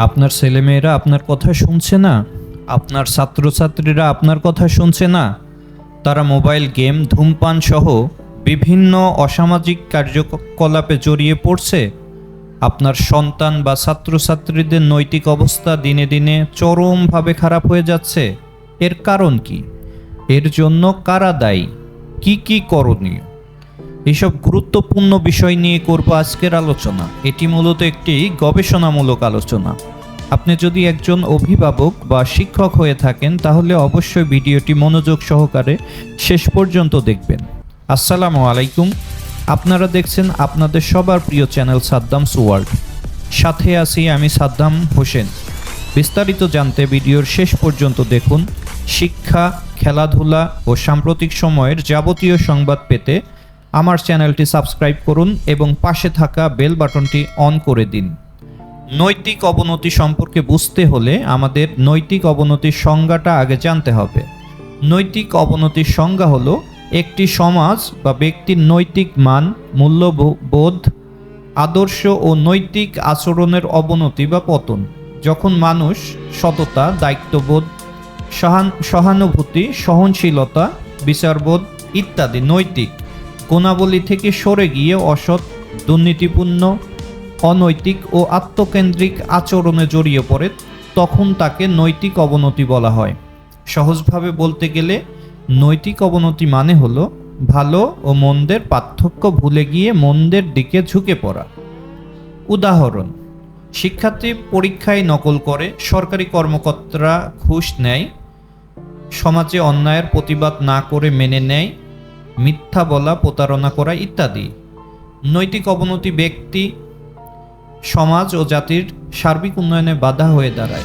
আপনার ছেলেমেয়েরা আপনার কথা শুনছে না? আপনার ছাত্রছাত্রীরা আপনার কথা শুনছে না? তারা মোবাইল গেম, ধূমপান সহ বিভিন্ন অসামাজিক কার্যকলাপে জড়িয়ে পড়ছে। আপনার সন্তান বা ছাত্রছাত্রীদের নৈতিক অবস্থা দিনে দিনে চরমভাবে খারাপ হয়ে যাচ্ছে। এর কারণ কি? এর জন্য কারা দায়ী? কি কি করণীয়? এইসব গুরুত্বপূর্ণ বিষয় নিয়ে করব আজকের আলোচনা। এটি মূলত একটি গবেষণামূলক আলোচনা। আপনি যদি একজন অভিভাবক বা শিক্ষক হয়ে থাকেন, তাহলে অবশ্যই ভিডিওটি মনোযোগ সহকারে শেষ পর্যন্ত দেখবেন। আসসালামু আলাইকুম। আপনারা দেখছেন আপনাদের সবার প্রিয় চ্যানেল সাদ্দাম সুওয়ার্ল্ড সাথে আছি আমি সাদ্দাম হোসেন। বিস্তারিত জানতে ভিডিওর শেষ পর্যন্ত দেখুন। শিক্ষা, খেলাধুলা ও সাম্প্রতিক সময়ের যাবতীয় সংবাদ পেতে আমার চ্যানেলটি সাবস্ক্রাইব করুন এবং পাশে থাকা বেল বাটনটি অন করে দিন। নৈতিক অবনতি সম্পর্কে বুঝতে হলে আমাদের নৈতিক অবনতির সংজ্ঞাটা আগে জানতে হবে। নৈতিক অবনতির সংজ্ঞা হলো একটি সমাজ বা ব্যক্তির নৈতিক মান, মূল্যবোধ, আদর্শ ও নৈতিক আচরণের অবনতি বা পতন। যখন মানুষ সততা, দায়িত্ববোধ, সহান- সহানুভূতি, সহনশীলতা, বিচারবোধ ইত্যাদি নৈতিক গুণাবলী থেকে সরে গিয়ে অসৎ, দুর্নীতিপূর্ণ, অনৈতিক ও আত্মকেন্দ্রিক আচরণে জড়িয়ে পড়ে, তখন তাকে নৈতিক অবনতি বলা হয়। সহজভাবে বলতে গেলে, নৈতিক অবনতি মানে হলো ভালো ও মন্দের পার্থক্য ভুলে গিয়ে মন্দের দিকে ঝুঁকে পড়া। উদাহরণ, শিক্ষার্থী পরীক্ষায় নকল করে, সরকারি কর্মকর্তারা ঘুষ নেয়, সমাজে অন্যায়ের প্রতিবাদ না করে মেনে নেয় মিথ্যা বলা, প্রতারণা করা ইত্যাদি। নৈতিক অবনতি ব্যক্তি সমাজ ও জাতির সার্বিক উন্নয়নে বাধা হয়ে দাঁড়ায়।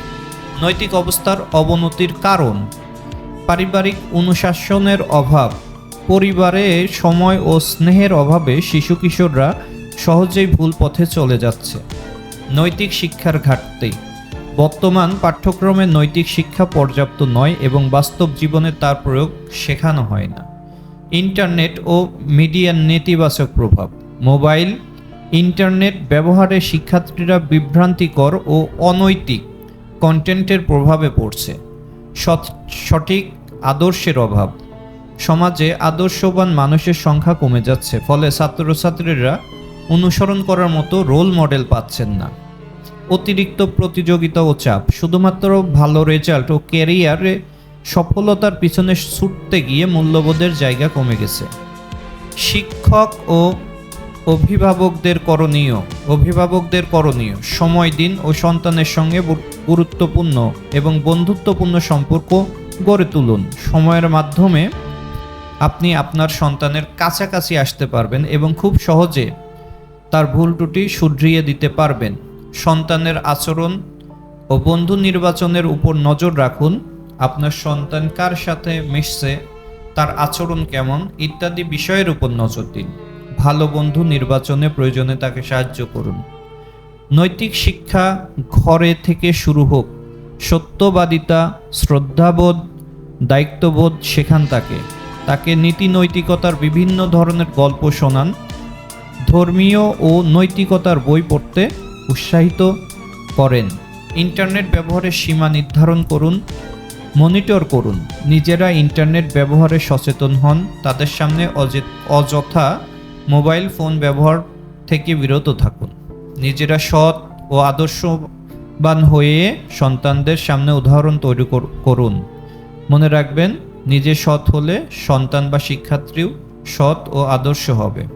নৈতিক অবস্থার অবনতির কারণ, পারিবারিক অনুশাসনের অভাব, পরিবারে সময় ও স্নেহের অভাবে শিশু কিশোররা সহজেই ভুল পথে চলে যাচ্ছে। নৈতিক শিক্ষার ঘাটতি, বর্তমান পাঠ্যক্রমে নৈতিক শিক্ষা পর্যাপ্ত নয় এবং বাস্তব জীবনে তার প্রয়োগ শেখানো হয় না। ইন্টারনেট ও মিডিয়ার নেতিবাচক প্রভাব। মোবাইল, ইন্টারনেট ব্যবহারে শিক্ষার্থীরা বিভ্রান্তিকর ও অনৈতিক কন্টেন্টের প্রভাবে পড়ছে। সঠিক আদর্শের অভাব। সমাজে আদর্শবান মানুষের সংখ্যা কমে যাচ্ছে, ফলে ছাত্রছাত্রীরা অনুসরণ করার মতো রোল মডেল পাচ্ছেন না। অতিরিক্ত প্রতিযোগিতা ও চাপ, শুধুমাত্র ভালো রেজাল্ট ও ক্যারিয়ারে সফলতার পিছনে ছুটতে গিয়ে মূল্যবোধের জায়গা কমে গেছে। শিক্ষক ও অভিভাবকদের করণীয় অভিভাবকদের করণীয়, সময়, দিন ও সন্তানের সঙ্গে গুরুত্বপূর্ণ এবং বন্ধুত্বপূর্ণ সম্পর্ক গড়ে তুলুন। সময়ের মাধ্যমে আপনি আপনার সন্তানের কাছাকাছি আসতে পারবেন এবং খুব সহজে তার ভুল ত্রুটি শুধরিয়ে দিতে পারবেন। সন্তানের আচরণ ও বন্ধু নির্বাচনের উপর নজর রাখুন। আপনার সন্তান কার সাথে মিশছে, তার আচরণ কেমন, ইত্যাদি বিষয়ের উপর নজর দিন। ভালো বন্ধু নির্বাচনে প্রয়োজনে তাকে সাহায্য করুন। নৈতিক শিক্ষা ঘরে থেকে শুরু হোক, সত্যবাদিতা, শ্রদ্ধাবোধ, দায়িত্ববোধ শেখান তাকে। তাকে নীতি নৈতিকতার বিভিন্ন ধরনের গল্প শোনান, ধর্মীয় ও নৈতিকতার বই পড়তে উৎসাহিত করেন। ইন্টারনেট ব্যবহারের সীমা নির্ধারণ করুন মনিটর করুন। নিজেরা ইন্টারনেট ব্যবহারে সচেতন হন, তাদের সামনে অযথা মোবাইল ফোন ব্যবহার থেকে বিরত থাকুন। নিজেরা সৎ ও আদর্শবান হয়ে সন্তানদের সামনে উদাহরণ তৈরি কর- করুন। মনে রাখবেন, নিজে সৎ হলে সন্তান বা শিক্ষার্থীও সৎ ও আদর্শ হবে।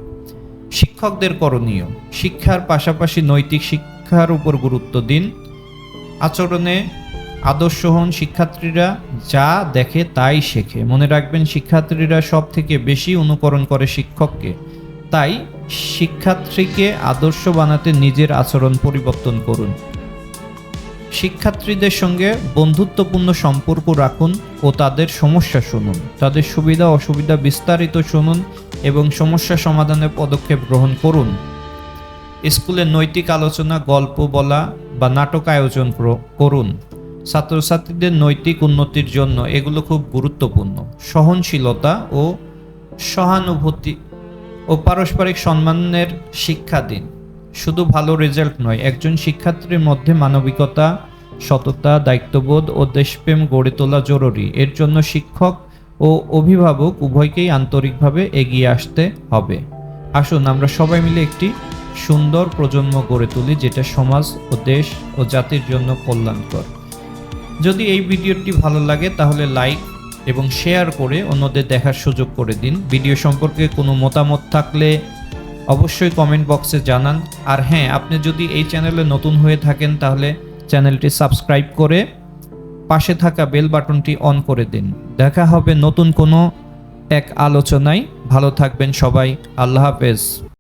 শিক্ষকদের করণীয়, শিক্ষার পাশাপাশি নৈতিক শিক্ষার উপর গুরুত্ব দিন। আচরণে আদর্শ হন শিক্ষার্থীরা, যা দেখে তাই শেখে। মনে রাখবেন, শিক্ষার্থীরা সব থেকে বেশি অনুকরণ করে শিক্ষককে। তাই শিক্ষার্থীকে আদর্শ বানাতে নিজের আচরণ পরিবর্তন করুন। শিক্ষার্থীদের সঙ্গে বন্ধুত্বপূর্ণ সম্পর্ক রাখুন ও তাদের সমস্যা শুনুন। তাদের সুবিধা অসুবিধা বিস্তারিত শুনুন এবং সমস্যা সমাধানের পদক্ষেপ গ্রহণ করুন। স্কুলে নৈতিক আলোচনা, গল্প বলা বা নাটক আয়োজন করুন। ছাত্রছাত্রীদের নৈতিক উন্নতির জন্য এগুলো খুব গুরুত্বপূর্ণ। সহনশীলতা ও সহানুভূতি ও পারস্পরিক সম্মানের শিক্ষা দিন। শুধু ভালো রেজাল্ট নয়, একজন শিক্ষার্থীর মধ্যে মানবিকতা, সততা, দায়িত্ববোধ ও দেশপ্রেম গড়ে তোলা জরুরি। এর জন্য শিক্ষক ও অভিভাবক উভয়কেই আন্তরিকভাবে এগিয়ে আসতে হবে। আসুন, আমরা সবাই মিলে একটি সুন্দর প্রজন্ম গড়ে তুলি, যেটা সমাজ ও দেশ ও জাতির জন্য কল্যাণকর। যদি এই ভিডিওটি ভালো লাগে, তাহলে লাইক এবং শেয়ার করে অন্যদের দেখার সুযোগ করে দিন। ভিডিও সম্পর্কে কোনো মতামত থাকলে অবশ্যই কমেন্ট বক্সে জানান। আর হ্যাঁ আপনি যদি এই চ্যানেলে নতুন হয়ে থাকেন, তাহলে চ্যানেলটি সাবস্ক্রাইব করে পাশে থাকা বেল বাটনটি অন করে দিন। দেখা হবে নতুন কোনো এক আলোচনায়। ভালো থাকবেন সবাই। আল্লাহ হাফেজ।